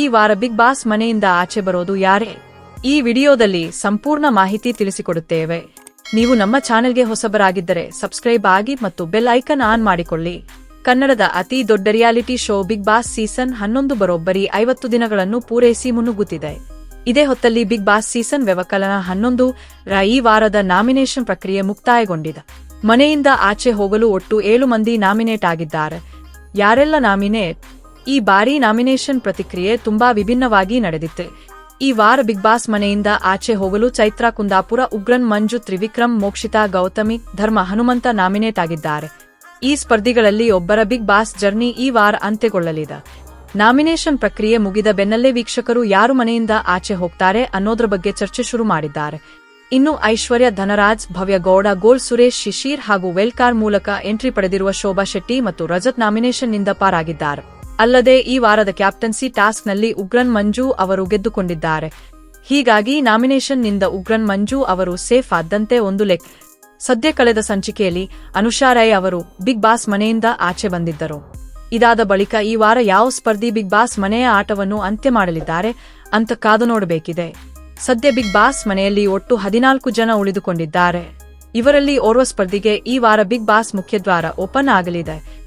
ಈ ವಾರ big boss ಮನೆಯಿಂದ ಆಚೆ ಬರೋದು ಯಾರೇ? ಈ ವಿಡಿಯೋದಲ್ಲಿ ಸಂಪೂರ್ಣ ಮಾಹಿತಿ ತಿಳಿಸಿಕೊಡುತ್ತೇವೆ. ನೀವು ನಮ್ಮ ಚಾನೆಲ್ಗೆ ಹೊಸಬರಾಗಿದ್ದರೆ ಸಬ್ಸ್ಕ್ರೈಬ್ ಆಗಿ ಮತ್ತು ಬೆಲ್ ಐಕನ್ ಆನ್ ಮಾಡಿಕೊಳ್ಳಿ. ಕನ್ನಡದ ಅತಿ ದೊಡ್ಡ reality show big boss season ಹನ್ನೊಂದು ಬರೋಬ್ಬರಿ ಐವತ್ತು ದಿನಗಳನ್ನು ಪೂರೈಸಿ ಮುನ್ನುಗ್ಗುತ್ತಿದೆ. ಇದೇ ಹೊತ್ತಲ್ಲಿ ಬಿಗ್ ಬಾಸ್ ಸೀಸನ್ ವ್ಯವಕಲನ ಹನ್ನೊಂದು ರ ಈ ವಾರದ ನಾಮಿನೇಷನ್ ಪ್ರಕ್ರಿಯೆ ಮುಕ್ತಾಯಗೊಂಡಿದೆ. ಮನೆಯಿಂದ ಆಚೆ ಹೋಗಲು ಒಟ್ಟು ಏಳು ಮಂದಿ ನಾಮಿನೇಟ್ ಆಗಿದ್ದಾರೆ. ಯಾರೆಲ್ಲ ನಾಮಿನೇಟ್ ಈ ಬಾರಿ ನಾಮಿನೇಷನ್ ಪ್ರತಿಕ್ರಿಯೆ ತುಂಬಾ ವಿಭಿನ್ನವಾಗಿ ನಡೆದಿತ್ತು. ಈ ವಾರ ಬಿಗ್ ಬಾಸ್ ಮನೆಯಿಂದ ಆಚೆ ಹೋಗಲು ಚೈತ್ರಾ ಕುಂದಾಪುರ ಉಗ್ರನ್ ಮಂಜು ತ್ರಿವಿಕ್ರಮ್ ಮೋಕ್ಷಿತಾ ಗೌತಮಿ ಧರ್ಮ ಹನುಮಂತ ನಾಮಿನೇಟ್ ಆಗಿದ್ದಾರೆ. ಈ ಸ್ಪರ್ಧಿಗಳಲ್ಲಿ ಒಬ್ಬರ ಬಿಗ್ ಬಾಸ್ ಜರ್ನಿ ಈ ವಾರ ಅಂತ್ಯಗೊಳ್ಳಲಿದೆ. ನಾಮಿನೇಷನ್ ಪ್ರಕ್ರಿಯೆ ಮುಗಿದ ಬೆನ್ನಲ್ಲೇ ವೀಕ್ಷಕರು ಯಾರು ಮನೆಯಿಂದ ಆಚೆ ಹೋಗ್ತಾರೆ ಅನ್ನೋದ್ರ ಬಗ್ಗೆ ಚರ್ಚೆ ಶುರು ಮಾಡಿದ್ದಾರೆ. ಇನ್ನು ಐಶ್ವರ್ಯ ಧನರಾಜ್, ಭವ್ಯ ಗೌಡ ಗೋಲ್ ಸುರೇಶ್, ಶಿಶೀರ್ ಹಾಗೂ ವೆಲ್ಕಾರ್ ಮೂಲಕ ಎಂಟ್ರಿ ಪಡೆದಿರುವ ಶೋಭಾ ಶೆಟ್ಟಿ ಮತ್ತು ರಜತ್ ನಾಮಿನೇಷನ್ನಿಂದ ಪಾರಾಗಿದ್ದಾರೆ. ಅಲ್ಲದೆ ಈ ವಾರದ ಕ್ಯಾಪ್ಟನ್ಸಿ ಟಾಸ್ಕ್ನಲ್ಲಿ ಉಗ್ರನ್ ಮಂಜು ಅವರು ಗೆದ್ದುಕೊಂಡಿದ್ದಾರೆ. ಹೀಗಾಗಿ ನಾಮಿನೇಷನ್ನಿಂದ ಉಗ್ರನ್ ಮಂಜು ಅವರು ಸೇಫ್ ಆದ್ದಂತೆ ಒಂದು ಲೆಕ್. ಸದ್ಯ ಕಳೆದ ಸಂಚಿಕೆಯಲ್ಲಿ ಅನುಷಾ ರೈ ಅವರು ಬಿಗ್ ಬಾಸ್ ಮನೆಯಿಂದ ಆಚೆ ಬಂದಿದ್ದರು. ಇದಾದ ಬಳಿಕ ಈ ವಾರ ಯಾವ ಸ್ಪರ್ಧಿ ಬಿಗ್ ಬಾಸ್ ಮನೆಯ ಆಟವನ್ನು ಅಂತ್ಯ ಮಾಡಲಿದ್ದಾರೆ ಅಂತ ಕಾದು ನೋಡಬೇಕಿದೆ. ಸದ್ಯ ಬಿಗ್ ಬಾಸ್ ಮನೆಯಲ್ಲಿ ಒಟ್ಟು ಹದಿನಾಲ್ಕು ಜನ ಉಳಿದುಕೊಂಡಿದ್ದಾರೆ. ಇವರಲ್ಲಿ ಓರ್ವ ಸ್ಪರ್ಧಿಗೆ ಈ ವಾರ ಬಿಗ್ ಬಾಸ್ ಮುಖ್ಯದ್ವಾರ ಓಪನ್ ಆಗಲಿದೆ.